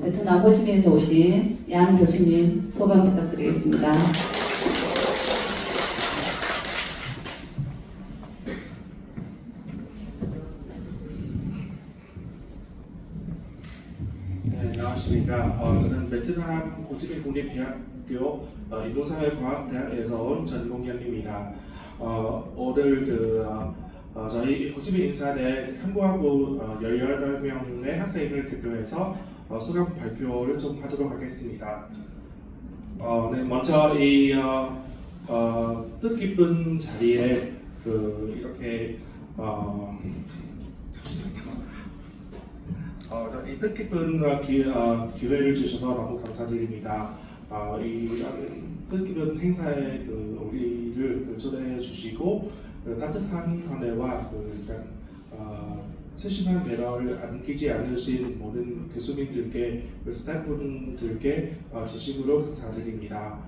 어, 베트남 호치민에서 오신 양 교수님 소감 부탁드리겠습니다. 네, 안녕하십니까. 어, 저는 베트남 호치민 국립대학교 어, 인도사회과학대학에서 온 전공현입니다. 어, 오늘 그 어, 어, 저희 호치민 인사대 한국하고 어, 18명의 학생을 대표해서 어, 소감 발표를 좀 하도록 하겠습니다. 어, 네, 먼저 이 어, 어, 뜻깊은 자리에 그 이렇게 어, 어, 이 뜻깊은 어, 기, 어, 기회를 주셔서 너무 감사드립니다. 어, 이 어, 뜻깊은 행사에 그, 우리를 그 초대해 주시고 그 따뜻한 관계와 그 일단 어, 세심한 배려를 안기지 않으신 모든 교수님들께 그 스태프분들께 어, 진심으로 감사드립니다.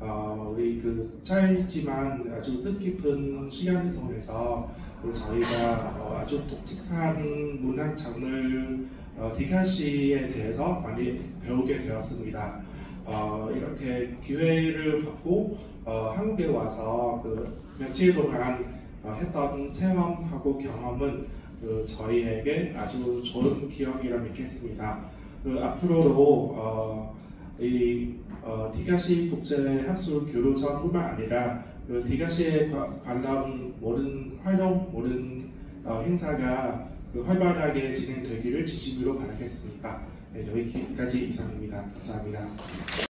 어, 우리 그 짧지만 아주 뜻깊은 시간을 통해서 그 저희가 어, 아주 독특한 문학 장르 어, 디카시에 대해서 많이 배우게 되었습니다. 어, 이렇게 기회를 받고 어, 한국에 와서 그 며칠 동안 어, 했던 체험하고 경험은 그 저희에게 아주 좋은 기억이라 믿겠습니다. 그 앞으로도 어, 이 어, 디가시 국제 학술 교류전뿐만 아니라 그 디가시에 과- 관련 모든 활동, 모든 어, 행사가 그 활발하게 진행되기를 진심으로 바라겠습니다. 네, 여기까지 이상입니다. 감사합니다.